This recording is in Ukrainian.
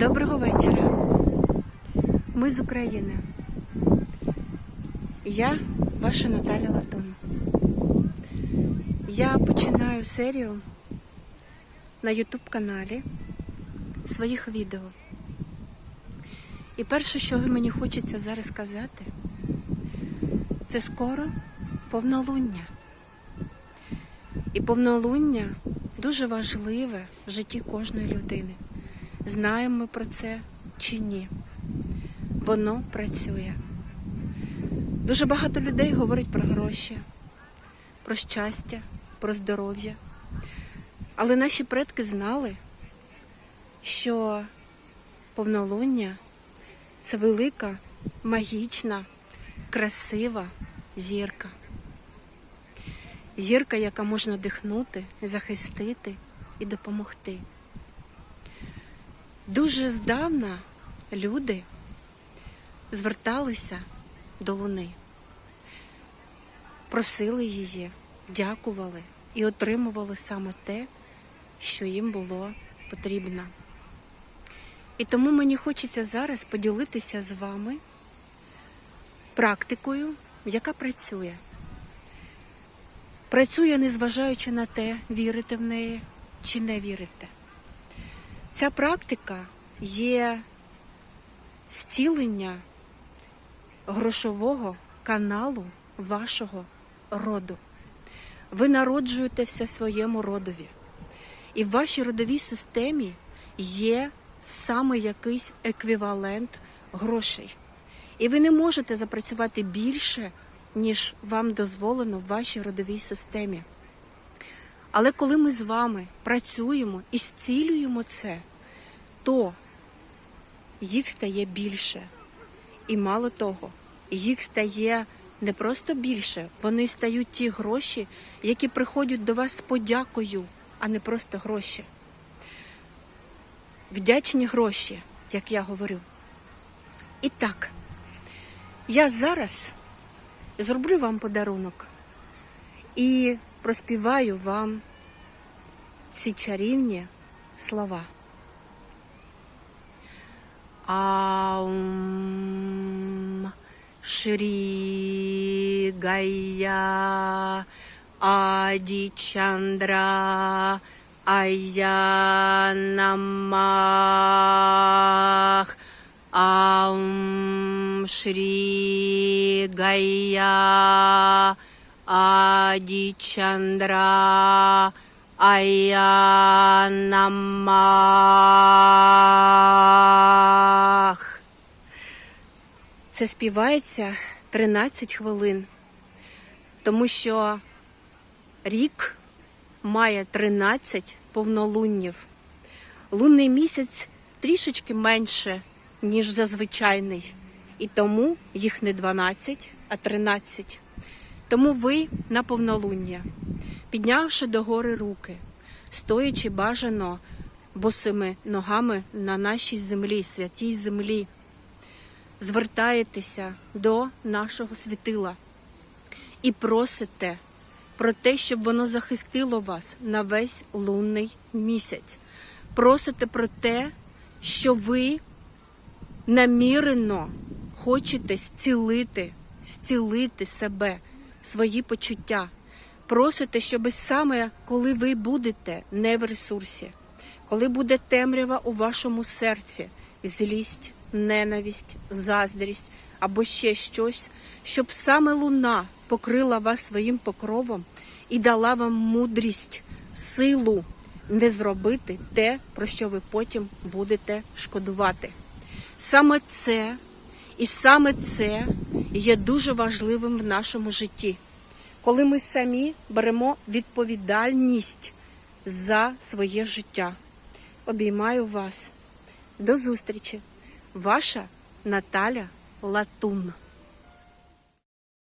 Доброго вечора. Ми з України. Я ваша Наталя Латун. Я починаю серію на YouTube каналі своїх відео. І перше, що мені хочеться зараз сказати, це скоро повнолуння. І повнолуння дуже важливе в житті кожної людини. Знаємо ми про це чи ні. Воно працює. Дуже багато людей говорить про гроші, про щастя, про здоров'я. Але наші предки знали, що повнолуння це велика, магічна, красива зірка. Зірка, яка можна дихнути, захистити і допомогти. Дуже здавна люди зверталися до Луни, просили її, дякували і отримували саме те, що їм було потрібно. І тому мені хочеться зараз поділитися з вами практикою, яка працює. Працює, незважаючи на те, вірите в неї чи не вірите. Ця практика є зцілення грошового каналу вашого роду. Ви народжуєтеся в своєму родові. І в вашій родовій системі є саме якийсь еквівалент грошей. І ви не можете запрацювати більше, ніж вам дозволено в вашій родовій системі. Але коли ми з вами працюємо і зцілюємо це, то їх стає більше. І мало того, їх стає не просто більше, вони стають ті гроші, які приходять до вас з подякою, а не просто гроші. Вдячні гроші, як я говорю. І так, я зараз зроблю вам подарунок і проспіваю вам ці чарівні слова. Аум Шри Гая Адичандра Аянамах Аум Шри Гая Адичандра Аянамах Це співається 13 хвилин, тому що рік має 13 повнолуннів. Лунний місяць трішечки менше, ніж зазвичайний, і тому їх не 12, а 13. Тому ви на повнолуння, піднявши догори руки, стоячи бажано босими ногами на нашій землі, святій землі, звертаєтеся до нашого світила і просите про те, щоб воно захистило вас на весь лунний місяць. Просите про те, що ви намірено хочете зцілити, зцілити себе, свої почуття. Просите, щоб саме коли ви будете не в ресурсі, коли буде темрява у вашому серці, злість, ненависть, заздрість або ще щось, щоб саме луна покрила вас своїм покровом і дала вам мудрість, силу не зробити те, про що ви потім будете шкодувати. Саме це і саме це є дуже важливим в нашому житті, коли ми самі беремо відповідальність за своє життя. Обіймаю вас. До зустрічі! Ваша Наталя Латун.